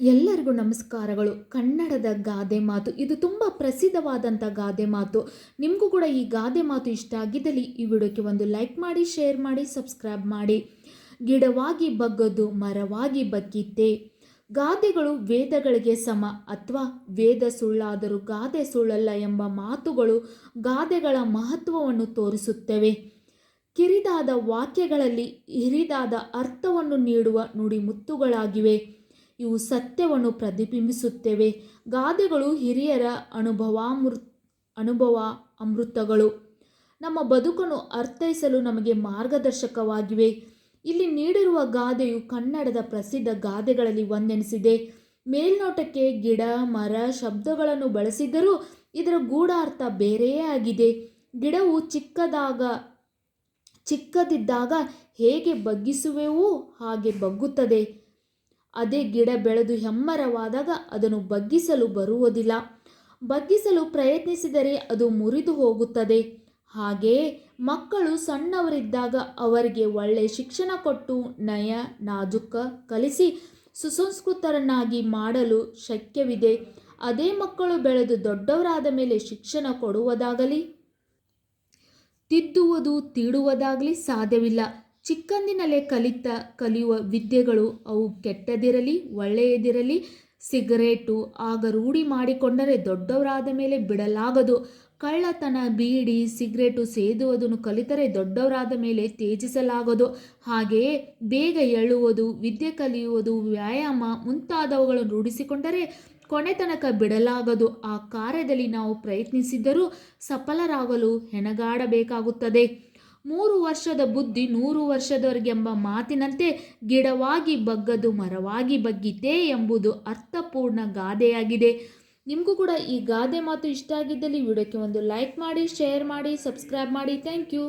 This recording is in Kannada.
ಎಲ್ಲರಿಗೂ ನಮಸ್ಕಾರಗಳು. ಕನ್ನಡದ ಗಾದೆ ಮಾತು. ಇದು ತುಂಬ ಪ್ರಸಿದ್ಧವಾದಂಥ ಗಾದೆ ಮಾತು. ನಿಮಗೂ ಕೂಡ ಈ ಗಾದೆ ಮಾತು ಇಷ್ಟ ಆಗಿದ್ದಲ್ಲಿ ಈ ವಿಡಿಯೋಕ್ಕೆ ಒಂದು ಲೈಕ್ ಮಾಡಿ, ಶೇರ್ ಮಾಡಿ, ಸಬ್ಸ್ಕ್ರೈಬ್ ಮಾಡಿ. ಗಿಡವಾಗಿ ಬಗ್ಗದು, ಮರವಾಗಿ ಬಗ್ಗಿತ್ತೆ ಗಾದೆಗಳು ವೇದಗಳಿಗೆ ಸಮ ಅಥವಾ ವೇದ ಸುಳ್ಳಾದರೂ ಗಾದೆ ಸುಳ್ಳಲ್ಲ ಎಂಬ ಮಾತುಗಳು ಗಾದೆಗಳ ಮಹತ್ವವನ್ನು ತೋರಿಸುತ್ತವೆ. ಕಿರಿದಾದ ವಾಕ್ಯಗಳಲ್ಲಿ ಹಿರಿದಾದ ಅರ್ಥವನ್ನು ನೀಡುವ ನುಡಿಮುತ್ತುಗಳಾಗಿವೆ. ಇವು ಸತ್ಯವನ್ನು ಪ್ರತಿಬಿಂಬಿಸುತ್ತವೆ. ಗಾದೆಗಳು ಹಿರಿಯರ ಅನುಭವಾಮೃ ಅನುಭವ ಅಮೃತಗಳು ನಮ್ಮ ಬದುಕನ್ನು ಅರ್ಥೈಸಲು ನಮಗೆ ಮಾರ್ಗದರ್ಶಕವಾಗಿವೆ. ಇಲ್ಲಿ ನೀಡಿರುವ ಗಾದೆಯು ಕನ್ನಡದ ಪ್ರಸಿದ್ಧ ಗಾದೆಗಳಲ್ಲಿ ಒಂದೆನಿಸಿದೆ. ಮೇಲ್ನೋಟಕ್ಕೆ ಗಿಡ, ಮರ, ಶಬ್ದಗಳನ್ನು ಬಳಸಿದರೂ ಇದರ ಗೂಢಾರ್ಥ ಬೇರೆಯೇ ಆಗಿದೆ. ಗಿಡವು ಚಿಕ್ಕದಾಗ, ಚಿಕ್ಕದಿದ್ದಾಗ ಹೇಗೆ ಬಗ್ಗಿಸುವೆವೋ ಹಾಗೆ ಬಗ್ಗುತ್ತದೆ. ಅದೇ ಗಿಡ ಬೆಳೆದು ಹೆಮ್ಮರವಾದಾಗ ಅದನ್ನು ಬಗ್ಗಿಸಲು ಬರುವುದಿಲ್ಲ. ಬಗ್ಗಿಸಲು ಪ್ರಯತ್ನಿಸಿದರೆ ಅದು ಮುರಿದು ಹೋಗುತ್ತದೆ. ಹಾಗೆಯೇ ಮಕ್ಕಳು ಸಣ್ಣವರಿದ್ದಾಗ ಅವರಿಗೆ ಒಳ್ಳೆ ಶಿಕ್ಷಣ ಕೊಟ್ಟು ನಯ, ನಾಜುಕ ಕಲಿಸಿ ಸುಸಂಸ್ಕೃತರನ್ನಾಗಿ ಮಾಡಲು ಶಕ್ಯವಿದೆ. ಅದೇ ಮಕ್ಕಳು ಬೆಳೆದು ದೊಡ್ಡವರಾದ ಮೇಲೆ ಶಿಕ್ಷಣ ಕೊಡುವುದಾಗಲಿ, ತಿದ್ದುವುದು, ತೀಡುವುದಾಗಲಿ ಸಾಧ್ಯವಿಲ್ಲ. ಚಿಕ್ಕಂದಿನಲ್ಲೇ ಕಲಿತ, ಕಲಿಯುವ ವಿದ್ಯೆಗಳು ಅವು ಕೆಟ್ಟದಿರಲಿ, ಒಳ್ಳೆಯದಿರಲಿ, ಸಿಗರೇಟು ಆಗ ರೂಢಿ ಮಾಡಿಕೊಂಡರೆ ದೊಡ್ಡವರಾದ ಮೇಲೆ ಬಿಡಲಾಗದು. ಕಳ್ಳತನ, ಬೀಡಿ, ಸಿಗರೇಟು ಸೇದುವುದನ್ನು ಕಲಿತರೆ ದೊಡ್ಡವರಾದ ಮೇಲೆ ತ್ಯಜಿಸಲಾಗದು. ಹಾಗೆಯೇ ಬೇಗ ಎಳುವುದು ವಿದ್ಯೆ ಕಲಿಯುವುದು, ವ್ಯಾಯಾಮ ಮುಂತಾದವುಗಳನ್ನು ರೂಢಿಸಿಕೊಂಡರೆ ಕೊನೆ ತನಕ ಬಿಡಲಾಗದು. ಆ ಕಾರ್ಯದಲ್ಲಿ ನಾವು ಪ್ರಯತ್ನಿಸಿದರೂ ಸಫಲರಾಗಲು ಹೆಣಗಾಡಬೇಕಾಗುತ್ತದೆ. ಮೂರು ವರ್ಷದ ಬುದ್ಧಿ ನೂರು ವರ್ಷದವರೆಗೆಂಬ ಮಾತಿನಂತೆ ಗಿಡವಾಗಿ ಬಗ್ಗದು ಮರವಾಗಿ ಬಗ್ಗಿತೇ ಎಂಬುದು ಅರ್ಥಪೂರ್ಣ ಗಾದೆಯಾಗಿದೆ. ನಿಮಗೂ ಕೂಡ ಈ ಗಾದೆ ಮಾತು ಇಷ್ಟ ಆಗಿದ್ದಲ್ಲಿ ವಿಡಿಯೋಕ್ಕೆ ಒಂದು ಲೈಕ್ ಮಾಡಿ, ಶೇರ್ ಮಾಡಿ, ಸಬ್ಸ್ಕ್ರೈಬ್ ಮಾಡಿ. Thank you.